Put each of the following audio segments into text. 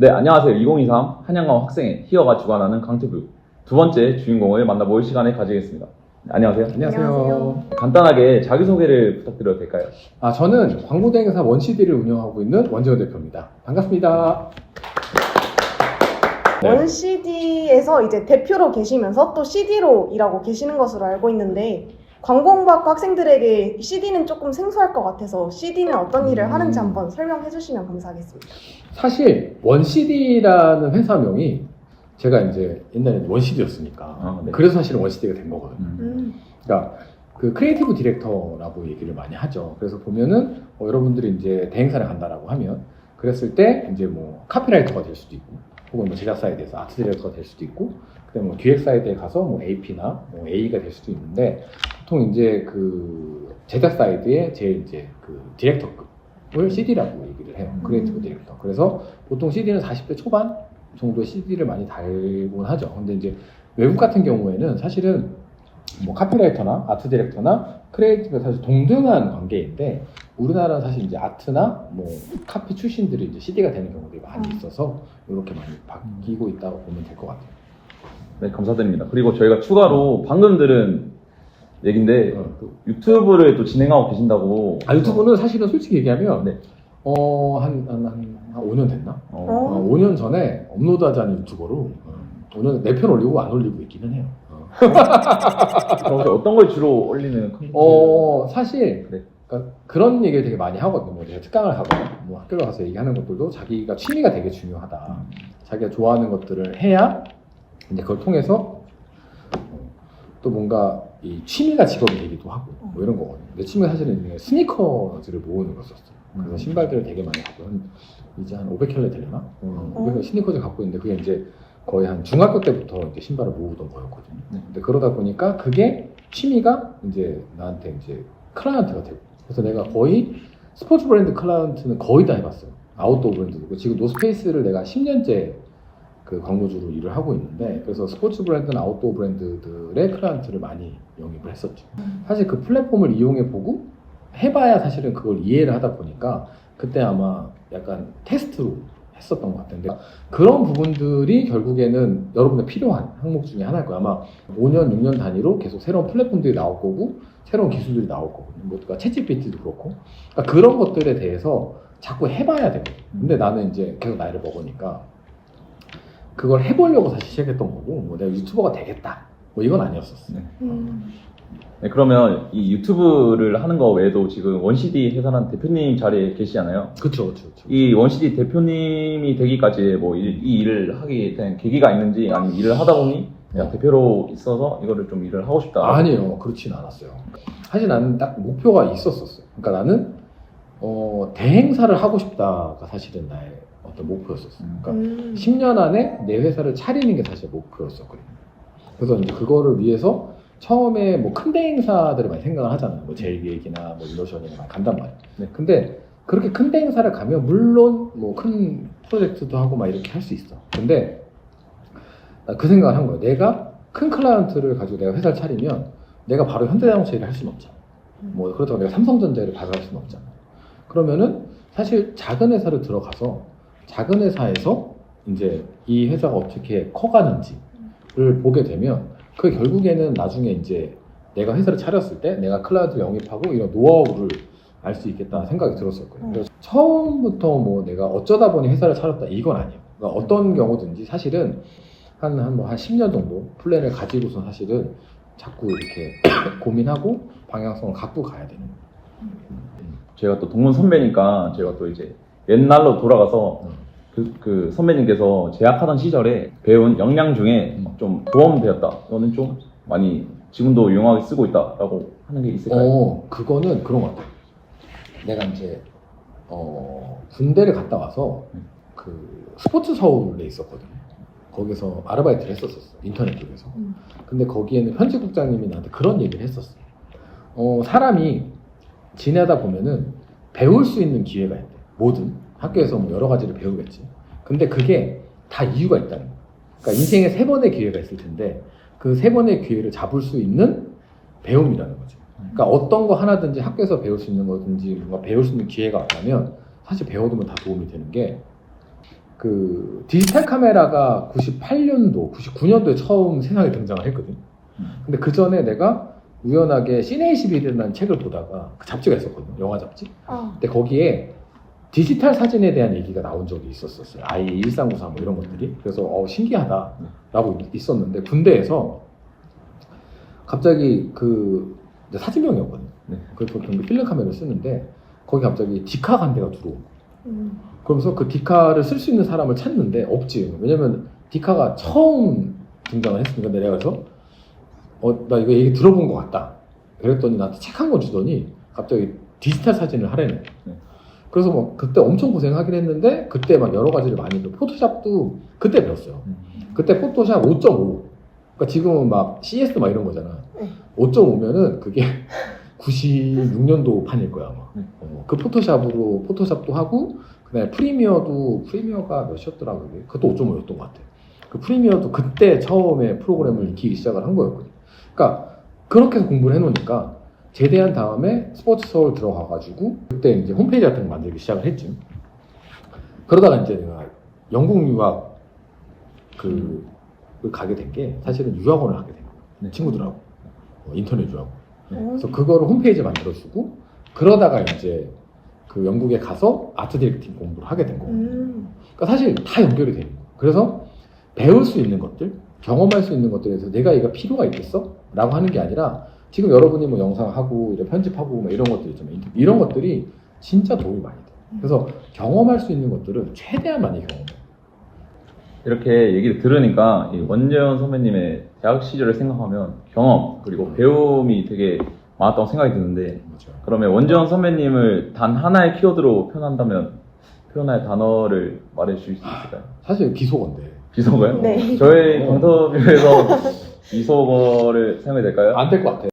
네, 안녕하세요. 2023 한양강 학생회 히어가 주관하는 강투부 두 번째 주인공을 만나볼 시간을 가지겠습니다. 네, 안녕하세요. 안녕하세요. 안녕하세요. 간단하게 자기소개를 부탁드려도 될까요? 아, 저는 광고대행사 원CD를 운영하고 있는 원재호 대표입니다. 반갑습니다. 네. 원 CD에서 이제 대표로 계시면서 또 CD로 일하고 계시는 것으로 알고 있는데 광공학과 학생들에게 CD는 조금 생소할 것 같아서 CD는 어떤 일을 음. 하는지 한번 설명해 주시면 감사하겠습니다. 사실 원CD라는 회사명이 제가 이제 옛날에 원CD였으니까 아, 네. 그래서 사실은 원CD가 된 거거든요. 음. 음. 그러니까 그 크리에이티브 디렉터라고 얘기를 많이 하죠. 그래서 보면은 어, 여러분들이 이제 대행사를 간다라고 하면 그랬을 때 이제 뭐 카피라이터가 될 수도 있고 혹은 뭐 제작 사이드에서 아트 디렉터가 될 수도 있고 그다음에 뭐 기획 사이드에 가서 뭐 AP나 뭐 A가 될 수도 있는데 보통 이제 그 제작 사이드에 제일 이제 그 디렉터급 을 CD라고 얘기를 해요. 음. 크리에이티브 디렉터. 그래서 보통 CD는 40대 초반 정도의 CD를 많이 달곤 하죠. 근데 이제 외국 같은 경우에는 사실은 뭐 카피라이터나 아트 디렉터나 크리에이티브가 사실 동등한 관계인데 우리나라는 사실 이제 아트나 뭐 카피 출신들이 이제 CD가 되는 경우들이 많이 음. 있어서 이렇게 많이 바뀌고 있다고 보면 될 것 같아요. 네, 감사드립니다. 그리고 저희가 추가로 방금 들은 얘긴데 어. 또 유튜브를 또 진행하고 계신다고. 아 유튜브는 사실은 솔직히 얘기하면 네. 어 한 한 한, 한, 한 5년 됐나? 어, 어, 5년 전에 업로드하지 않은 유튜버로 어, 5년 내편 올리고 안 올리고 있기는 해요. 어. 그럼 어떤 걸 주로 올리는 컨텐츠? 어, 사실 네. 그러니까 그런 얘기를 되게 많이 하거든요. 뭐 제가 특강을 하거나 뭐 학교를 가서 얘기하는 것들도 자기가 취미가 되게 중요하다. 자기가 좋아하는 것들을 해야 이제 그걸 통해서 어, 또 뭔가 이 취미가 직업이 되기도 하고 뭐 이런 거거든요. 내 취미가 사실은 스니커즈를 모으는 거였었어요. 그래서 음. 신발들을 되게 많이 갖고 한 이제 한 500켤레 되려나? 음. 어, 500켤레 스니커즈 갖고 있는데 그게 이제 거의 한 중학교 때부터 이제 신발을 모으던 거였거든요. 네. 근데 그러다 보니까 그게 취미가 이제 나한테 이제 클라이언트가 되고 그래서 내가 거의 스포츠 브랜드 클라이언트는 거의 다 해봤어요. 아웃도어 브랜드도 지금 노스페이스를 내가 10년째 그 광고주로 일을 하고 있는데 그래서 스포츠 브랜드나 아웃도어 브랜드들의 클라이언트를 많이 영입을 했었죠. 사실 그 플랫폼을 이용해 보고 해봐야 사실은 그걸 이해를 하다 보니까 그때 아마 약간 테스트로 했었던 것 같은데 그런 부분들이 결국에는 여러분들 필요한 항목 중에 하나일 거예요. 아마 5년, 6년 단위로 계속 새로운 플랫폼들이 나올 거고 새로운 기술들이 나올 거거든요. 뭐 그러니까 챗GPT도 그렇고 그러니까 그런 것들에 대해서 자꾸 해봐야 되거든요. 근데 나는 이제 계속 나이를 먹으니까 그걸 해보려고 사실 시작했던 거고 뭐 내가 유튜버가 되겠다 뭐 이건 아니었었어요. 네. 음. 네, 그러면 이 유튜브를 하는 거 외에도 지금 원CD 회사란 대표님 자리에 계시잖아요. 그렇죠, 그렇죠. 이 원CD 대표님이 되기까지 뭐이 일을 하게 된 계기가 있는지 아니면 일을 하다 보니 내가 대표로 있어서 이거를 좀 일을 하고 싶다. 아니요, 그렇진 않았어요. 사실 나는 딱 목표가 있었었어요. 그러니까 나는 어, 대행사를 하고 싶다가 사실은 나의 어떤 목표였었어요. 그러니까 음. 10년 안에 내 회사를 차리는 게 사실 목표였었거든요. 그래서 이제 그거를 위해서 처음에 뭐 큰 대행사들을 많이 생각을 하잖아요. 뭐 제일기획이나 뭐 이노션이나 많이 간단 말이에요. 네. 근데 그렇게 큰 대행사를 가면 물론 뭐 큰 프로젝트도 하고 막 이렇게 할 수 있어. 근데 나그 생각을 한 거예요. 내가 큰 클라이언트를 가지고 내가 회사를 차리면 내가 바로 현대자동차 일을 할 수는 없잖아. 뭐 그렇다고 내가 삼성전자를 할 수는 없잖아. 그러면은 사실 작은 회사를 들어가서 작은 회사에서 이제 이 회사가 어떻게 커가는지를 보게 되면 그게 결국에는 나중에 이제 내가 회사를 차렸을 때 내가 클라이언트를 영입하고 이런 노하우를 알 수 있겠다는 생각이 들었을 거예요. 음. 그래서 처음부터 뭐 내가 어쩌다 보니 회사를 차렸다 이건 아니에요. 그러니까 어떤 경우든지 사실은 한, 한, 뭐, 한 10년 정도 플랜을 가지고서 사실은 자꾸 이렇게 고민하고 방향성을 갖고 가야 되는 거예요. 제가 또 동문 선배니까 제가 또 이제 옛날로 돌아가서 음. 그, 그 선배님께서 재학하던 시절에 배운 역량 중에 음. 좀 도움되었다. 이거는 좀 많이 지금도 유용하게 쓰고 있다라고 하는 게 있을까요? 어, 그거는 그런 것 같아요. 내가 이제, 어, 군대를 갔다 와서 그 스포츠 서울에 있었거든요. 거기서 아르바이트를 했었었어. 인터넷 쪽에서. 음. 근데 거기에는 편집국장님이 나한테 그런 얘기를 했었어. 어, 사람이 지내다 보면은 배울 수 있는 기회가 있대. 뭐든. 학교에서 뭐 여러 가지를 배우겠지. 근데 그게 다 이유가 있다는 거야. 그러니까 인생에 세 번의 기회가 있을 텐데 그 세 번의 기회를 잡을 수 있는 배움이라는 거죠. 그러니까 어떤 거 하나든지 학교에서 배울 수 있는 거든지 뭔가 배울 수 있는 기회가 왔다면 사실 배워두면 다 도움이 되는 게 그 디지털 카메라가 98년도, 99년도에 처음 세상에 등장을 했거든. 음. 근데 그 전에 내가 우연하게 시네 21이라는 책을 보다가 그 잡지가 있었거든. 영화 잡지. 아, 근데 거기에 디지털 사진에 대한 얘기가 나온 적이 있었었어요. 아이 1394 뭐 이런 것들이. 그래서 어, 신기하다라고 있었는데 군대에서 갑자기 그 이제 사진병이었거든. 네. 그 보통 필름 카메라를 쓰는데 거기 갑자기 디카 간대가 들어온 거야. 음. 그러면서 그 디카를 쓸 수 있는 사람을 찾는데 없지. 왜냐면 디카가 처음 등장을 했으니까 내가 그래서 어, 나 이거 얘기 들어본 것 같다. 그랬더니 나한테 책 한 권 주더니 갑자기 디지털 사진을 하래네. 네. 그래서 뭐 그때 엄청 고생하긴 했는데 그때 막 여러 가지를 많이. 포토샵도 그때 배웠어요. 음. 그때 포토샵 5.5. 그러니까 지금은 막 CS 막 이런 거잖아. 네. 5.5면은 그게 96년도 판일 거야 아마. 네. 어, 그 포토샵으로 포토샵도 하고 그다음에 프리미어도 프리미어가 몇이었더라 그게. 그것도 5.5였던 것 같아. 그 프리미어도 그때 처음에 프로그램을 익히기 시작을 한 거였거든. 그러니까 그렇게 해서 공부를 해놓으니까 제대한 다음에 스포츠 서울 들어가가지고 그때 이제 홈페이지 같은 거 만들기 시작을 했지. 그러다가 이제 내가 영국 유학 그, 그 가게 된 게 사실은 유학원을 하게 된 거야. 네. 친구들하고 어, 인터넷 유학원. 오. 그래서 그거를 홈페이지 만들어주고 그러다가 이제 그 영국에 가서 아트 디렉팅 공부를 하게 된 거고. 음. 그러니까 사실 다 연결이 되는 거예요. 그래서 배울 수 있는 것들, 경험할 수 있는 것들에서 내가 이거 필요가 있겠어? 라고 하는 게 아니라 지금 여러분이 뭐 영상하고 이런 편집하고 뭐 이런 것들 있잖아요. 이런 것들이 진짜 도움이 많이 돼요. 그래서 경험할 수 있는 것들은 최대한 많이 경험해요. 이렇게 얘기를 들으니까 이 원재현 선배님의 대학 시절을 생각하면 경험 그리고 음. 배움이 되게 많았다고 생각이 드는데 맞죠. 그러면 원재현 선배님을 단 하나의 키워드로 표현한다면 표현할 단어를 말해 주실 수 있을까요? 사실 비속어인데. 비속어요? 네. 저희 어. 강터뷰에서 비속어를 사용해도 될까요? 안 될 것 같아. 어,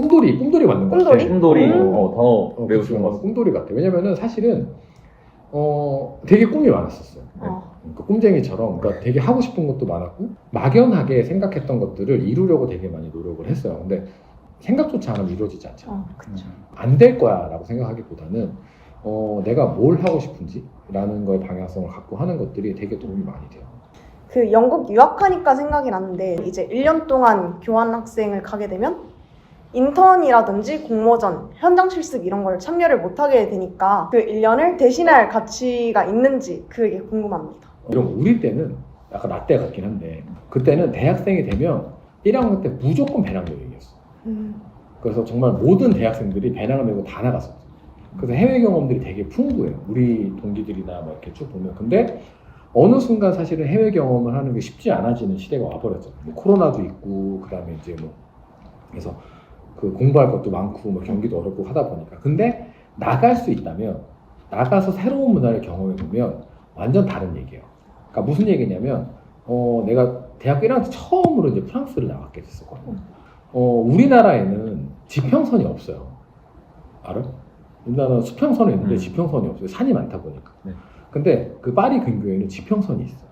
꿈돌이, 꿈돌이 맞는 것 같아. 꿈돌이? 꿈돌이 음. 어, 단어 어, 매우. 좋은 것 같습니다. 꿈돌이 같아. 왜냐면은 사실은, 어, 되게 꿈이 많았었어요. 어. 그러니까 꿈쟁이처럼, 그러니까 되게 하고 싶은 것도 많았고, 막연하게 생각했던 것들을 이루려고 되게 많이 노력을 했어요. 근데 생각조차 안 하면 이루어지지 않잖아. 어, 그쵸. 안 될 거야 라고 생각하기보다는, 어, 내가 뭘 하고 싶은지? 라는 거에 방향성을 갖고 하는 것들이 되게 도움이 많이 돼요. 그 영국 유학하니까 생각이 났는데 이제 1년 동안 교환 학생을 가게 되면 인턴이라든지 공모전, 현장 실습 이런 걸 참여를 못 하게 되니까 그 1년을 대신할 가치가 있는지 그게 궁금합니다. 이런 거 우리 때는 약간 라떼 같긴 한데 그때는 대학생이 되면 1학년 때 무조건 배낭 여행이었어. 음. 그래서 정말 모든 대학생들이 배낭을 메고 다 나갔었어. 그래서 해외 경험들이 되게 풍부해요. 우리 동기들이나 막 이렇게 쭉 보면. 근데 어느 순간 사실은 해외 경험을 하는 게 쉽지 않아지는 시대가 와버렸죠. 뭐 코로나도 있고, 그 다음에 이제 뭐, 그래서 그 공부할 것도 많고, 뭐 경기도 어렵고 하다 보니까. 근데 나갈 수 있다면, 나가서 새로운 문화를 경험해 보면 완전 다른 얘기예요. 그러니까 무슨 얘기냐면, 어, 내가 대학교 1학년 때 처음으로 이제 프랑스를 나갔게 됐었거든요. 어, 우리나라에는 지평선이 없어요. 알아? 우리나라는 수평선이 있는데 음. 지평선이 없어요. 산이 많다 보니까. 네. 근데 그 파리 근교에는 지평선이 있어.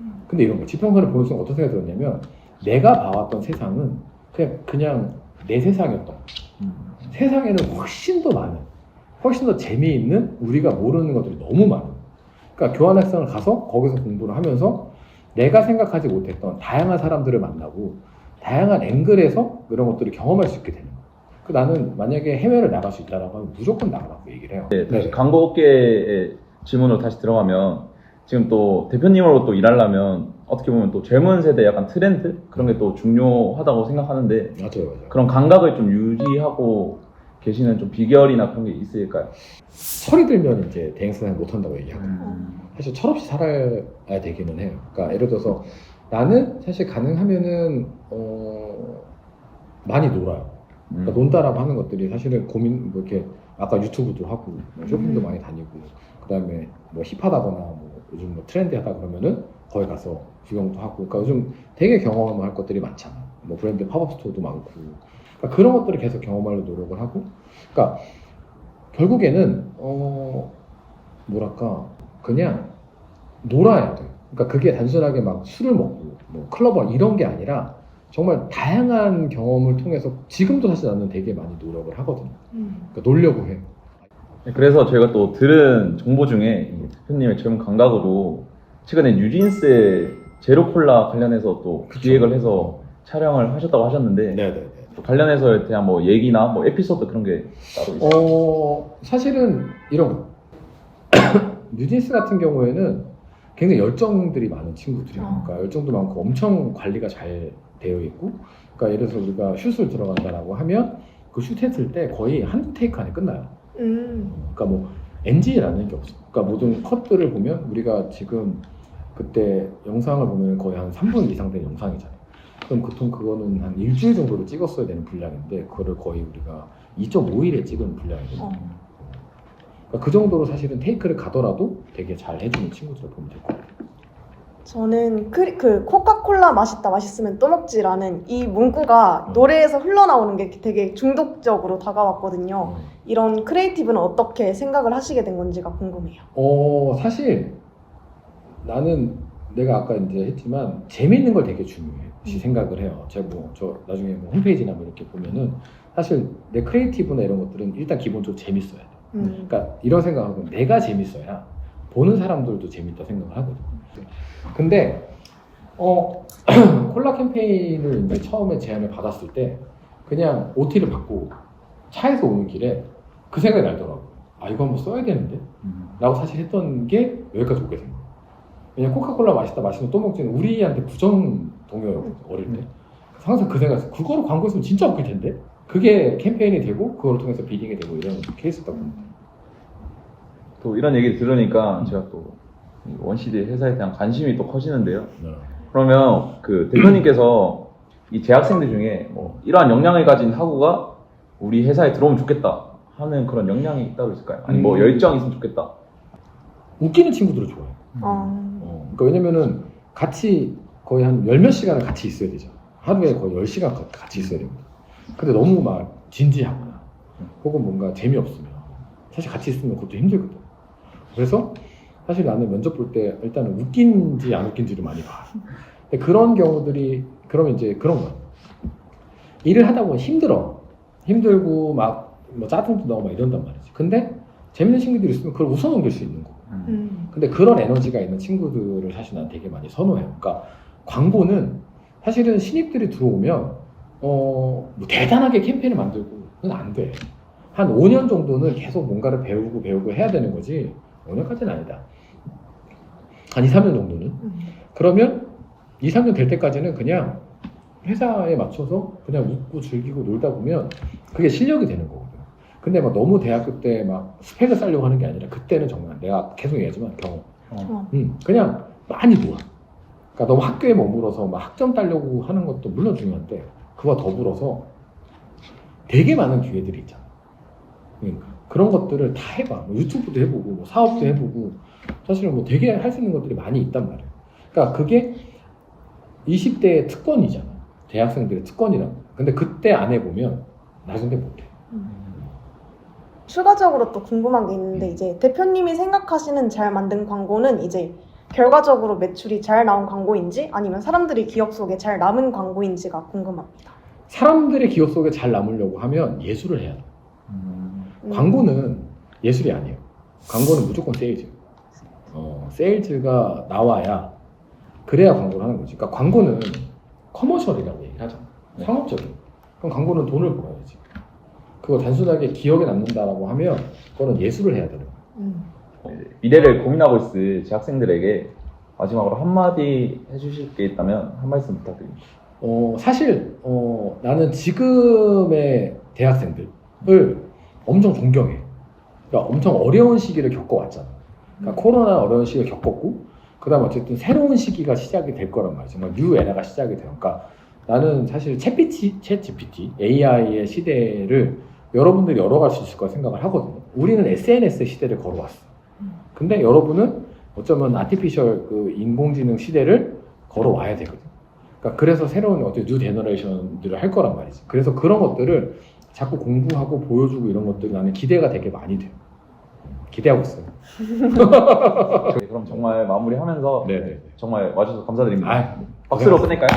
음. 근데 이런 거 지평선을 보는 순간 어떤 생각이 들었냐면 내가 봐왔던 세상은 그냥 그냥 내 세상이었던 거야. 음. 세상에는 훨씬 더 많은, 훨씬 더 재미있는 우리가 모르는 것들이 너무 많아. 그러니까 교환학생을 가서 거기서 공부를 하면서 내가 생각하지 못했던 다양한 사람들을 만나고 다양한 앵글에서 이런 것들을 경험할 수 있게 되는 거야. 그 나는 만약에 해외를 나갈 수 있다라고 하면 무조건 나가라고 얘기를 해요. 네, 다시 광고 업계의 질문으로 다시 들어가면 지금 또 대표님으로 또 일하려면 어떻게 보면 또 젊은 세대 약간 트렌드 그런 게 또 중요하다고 생각하는데 맞아요, 맞아요. 그런 감각을 좀 유지하고 계시는 좀 비결이나 그런 게 있을까요? 철이 들면 이제 대행사를 못 한다고 얘기하거든요. 음. 사실 철없이 살아야 되기는 해요. 그러니까 예를 들어서 나는 사실 가능하면은 어 많이 놀아요. 그러니까 논다라고 하는 것들이 사실은 고민 뭐 이렇게 아까 유튜브도 하고 뭐 쇼핑도 음. 많이 다니고 그다음에 뭐 힙하다거나 뭐 요즘 뭐 트렌디하다 그러면은 거기 가서 구경도 하고 그러니까 요즘 되게 경험할 것들이 많잖아. 뭐 브랜드 팝업 스토어도 많고 그러니까 그런 것들을 계속 경험하려 노력을 하고 그러니까 결국에는 어 뭐랄까 그냥 놀아야 돼. 그러니까 그게 단순하게 막 술을 먹고 뭐 클럽을 이런 게 아니라 정말 다양한 경험을 통해서 지금도 사실 나는 되게 많이 노력을 하거든요. 음. 그러니까 놀려고 해. 네, 그래서 저희가 또 들은 정보 중에 이 대표님의 젊은 감각으로 최근에 뉴진스의 제로 콜라 관련해서 또 그쵸. 기획을 해서 촬영을 하셨다고 하셨는데 네네네. 또 관련해서에 대한 뭐 얘기나 뭐 에피소드 그런 게 따로 있어요. 어, 사실은 이런 거. 뉴진스 같은 경우에는 굉장히 열정들이 많은 친구들이에요. 어. 열정도 많고 엄청 관리가 잘 되어 있고, 그러니까 예를 들어서 우리가 슛을 들어간다라고 하면 그 슛 했을 때 거의 한 테이크 안에 끝나요. 음. 그러니까 뭐 NG라는 게 없어. 그러니까 모든 컷들을 보면 우리가 지금 그때 영상을 보면 거의 한 3분 이상 된 영상이잖아요. 그럼 보통 그거는 한 일주일 정도를 찍었어야 되는 분량인데 그거를 거의 우리가 2.5일에 찍은 분량이거든요. 어. 그러니까 그 정도로 사실은 테이크를 가더라도 되게 잘 해주는 친구들을 보면 될 것 같아요. 저는 그, 그 코카콜라 맛있다 맛있으면 또 먹지라는 이 문구가 음. 노래에서 흘러나오는 게 되게 중독적으로 다가왔거든요. 이런 크리에이티브는 어떻게 생각을 하시게 된 건지가 궁금해요. 어 사실 나는 내가 아까 이제 했지만 재밌는 걸 되게 중요시 음. 생각을 해요. 제가 뭐 저 나중에 뭐 홈페이지나 뭐 이렇게 보면은 사실 내 크리에이티브나 이런 것들은 일단 기본적으로 재밌어야 돼. 음. 그러니까 이런 생각하고 내가 재밌어야 보는 사람들도 재밌다 생각을 하거든. 근데 어 콜라 캠페인을 이제 처음에 제안을 받았을 때 그냥 OT를 받고 차에서 오는 길에 그 생각이 날더라고. 아 이거 한번 써야 되는데. 라고 사실 했던 게 여기까지 오게 된 거예요. 왜냐면 코카콜라 맛있다 맛있는 또 먹지는 우리한테 부정 동요였거든 어릴 때. 항상 그 생각했어. 그거를 광고했으면 진짜 웃길 텐데. 그게 캠페인이 되고 그걸 통해서 비딩이 되고 이런 케이스다 보니까. 또 이런 얘기를 들으니까 제가 또이 원시대 회사에 대한 관심이 또 커지는데요. 그러면 그 대표님께서 이 재학생들 중에 뭐 이러한 역량을 가진 학우가 우리 회사에 들어오면 좋겠다 하는 그런 역량이 따로 있을까요? 아니 뭐 음. 열정이 있으면 좋겠다. 웃기는 친구들을 좋아해. 어. 어, 그러니까 왜냐면은 같이 거의 한 열 몇 시간을 같이 있어야 되죠. 하루에 거의 10시간 같이 있어야 됩니다. 근데 너무 막 진지하거나 혹은 뭔가 재미없으면 사실 같이 있으면 그것도 힘들거든. 그래서 사실 나는 면접 볼 때 일단은 웃긴지 안 웃긴지를 많이 봐. 근데 그런 경우들이 그러면 이제 그런 거야. 일을 하다 보면 힘들어. 힘들고 막 뭐 짜증도 나고 막 이런단 말이지. 근데 재밌는 친구들이 있으면 그걸 웃어넘길 수 있는 거고. 음. 근데 그런 에너지가 있는 친구들을 사실 난 되게 많이 선호해요. 그러니까 광고는 사실은 신입들이 들어오면 어, 뭐 대단하게 캠페인을 만들고 그건 안 돼. 한 5년 정도는 계속 뭔가를 배우고 배우고 해야 되는 거지. 5년까지는 아니다. 한 2, 3년 정도는. 음. 그러면 2, 3년 될 때까지는 그냥 회사에 맞춰서 그냥 웃고 즐기고 놀다 보면 그게 실력이 되는 거거든요. 근데 막 너무 대학교 때 막 스펙을 쌓려고 하는 게 아니라 그때는 정말 내가 계속 얘기하지만 경험. 어. 음, 그냥 많이 모아. 그러니까 너무 학교에 머물어서 막 학점 따려고 하는 것도 물론 중요한데 그와 더불어서 되게 많은 기회들이 있잖아. 그러니까 그런 것들을 다 해봐. 뭐 유튜브도 해보고 뭐 사업도 해보고 사실은 뭐 되게 할 수 있는 것들이 많이 있단 말이야. 그러니까 그게 20대의 특권이잖아. 대학생들의 특권이라고. 근데 그때 안 해보면 나중에 못해. 추가적으로 또 궁금한 게 있는데 이제 대표님이 생각하시는 잘 만든 광고는 이제 결과적으로 매출이 잘 나온 광고인지 아니면 사람들이 기억 속에 잘 남은 광고인지가 궁금합니다. 사람들의 기억 속에 잘 남으려고 하면 예술을 해야 돼. 광고는 예술이 아니에요. 광고는 무조건 세일즈. 어, 세일즈가 나와야 그래야 광고를 하는 거지. 그러니까 광고는 커머셜이라고 얘기를 하잖아. 네. 상업적인. 그럼 광고는 돈을 벌어야지. 그거 단순하게 기억에 남는다라고 하면 그거는 예술을 해야 되는 거야. 음. 미래를 고민하고 있을 재학생들에게 마지막으로 한마디 해주실 게 있다면 한 말씀 부탁드립니다. 어, 사실 어, 나는 지금의 대학생들을 엄청 존경해. 그러니까 엄청 어려운 시기를 겪어왔잖아. 그러니까 코로나 어려운 시기를 겪었고, 그 다음 어쨌든 새로운 시기가 시작이 될 거란 말이야. 정말 뉴 에라가 시작이 돼요. 그러니까 나는 사실 챗PT, 챗 GPT, AI의 시대를 여러분들이 열어갈 수 있을 거라 생각을 하거든요. 우리는 SNS의 시대를 걸어왔어. 근데 여러분은 어쩌면 아티피셜 그 인공지능 시대를 걸어와야 되거든. 그러니까 그래서 새로운 어떤 뉴 제너레이션들을 할 거란 말이지. 그래서 그런 것들을 자꾸 공부하고 보여주고 이런 것들이 나는 기대가 되게 많이 돼요. 기대하고 있어요. 네, 그럼 정말 마무리하면서 네네. 정말 와주셔서 감사드립니다. 아, 박수로 끝낼까요?